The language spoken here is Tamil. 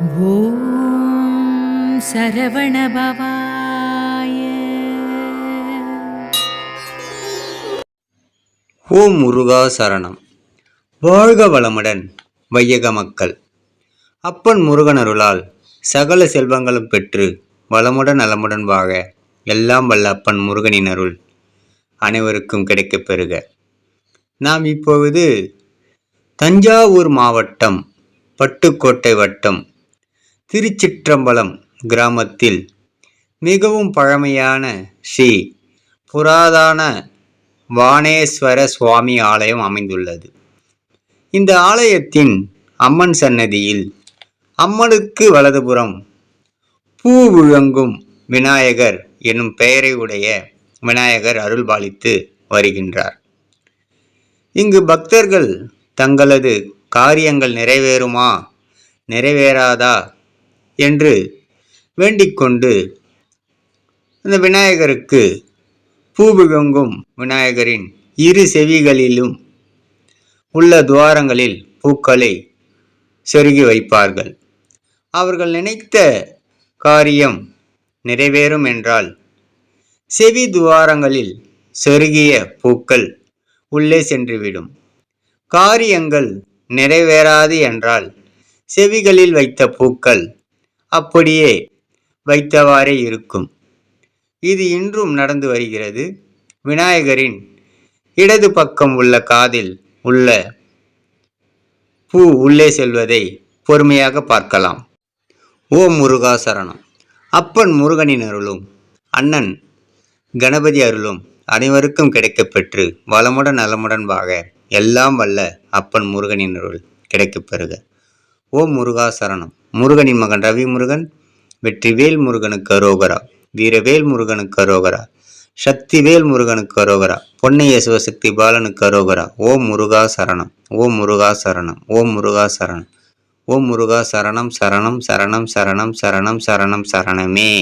ஓம் சரவணபவாய ஓம் முருகா சரணம். வாழ்க வளமுடன் வையக மக்கள். அப்பன் முருகன் அருளால் சகல செல்வங்களும் பெற்று வளமுடன் நலமுடன் வாழ எல்லாம் வல்ல அப்பன் முருகனின் அருள் அனைவருக்கும் கிடைக்கப் பெறுக. நாம் இப்பொழுது தஞ்சாவூர் மாவட்டம் பட்டுக்கோட்டை வட்டம் திருச்சிற்றம்பலம் கிராமத்தில் மிகவும் பழமையான ஸ்ரீ புராதான வானேஸ்வர சுவாமி ஆலயம் அமைந்துள்ளது. இந்த ஆலயத்தின் அம்மன் சன்னதியில் அம்மனுக்கு வலதுபுறம் பூ விழுங்கும் விநாயகர் என்னும் பெயரை உடைய விநாயகர் அருள்பாலித்து வருகின்றார். இங்கு பக்தர்கள் தங்களது காரியங்கள் நிறைவேறுமா நிறைவேறாதா என்று வேண்டிக்கொண்டு அந்த விநாயகருக்கு பூவிழுங்கும் விநாயகரின் இரு செவிகளிலும் உள்ள துவாரங்களில் பூக்களை செருகி வைப்பார்கள். அவர்கள் நினைத்த காரியம் நிறைவேறும் என்றால் செவி துவாரங்களில் செருகிய பூக்கள் உள்ளே சென்றுவிடும். காரியங்கள் நிறைவேறாது என்றால் செவிகளில் வைத்த பூக்கள் அப்படியே வைத்தவாறே இருக்கும். இது இன்றும் நடந்து வருகிறது. விநாயகரின் இடது பக்கம் உள்ள காதில் உள்ள பூ உள்ளே செல்வதை பொறுமையாக பார்க்கலாம். ஓம் முருகா சரணம். அப்பன் முருகனின் அருளும் அண்ணன் கணபதி அருளும் அனைவருக்கும் கிடைக்கப்பெற்று வளமுடன் நலமுடன் வாக எல்லாம் வல்ல அப்பன் முருகனின் அருள் கிடைக்கப்பெறுக. ஓம் முருகா சரணம். முருகனின் மகன் ரவி முருகன் வெற்றிவேல் முருகனுக்கு அரோகரா வீரவேல் முருகனுக்கு அரோகரா சக்திவேல் முருகனுக்கு அரோகரா பொன்னைய சிவசக்தி பாலனுக்கு அரோகரா. ஓம் முருகா சரணம் ஓம் முருகா சரணம் ஓம் முருகா சரணம் ஓம் முருகா சரணம் சரணம் சரணம் சரணம் சரணம் சரணம் சரணமே.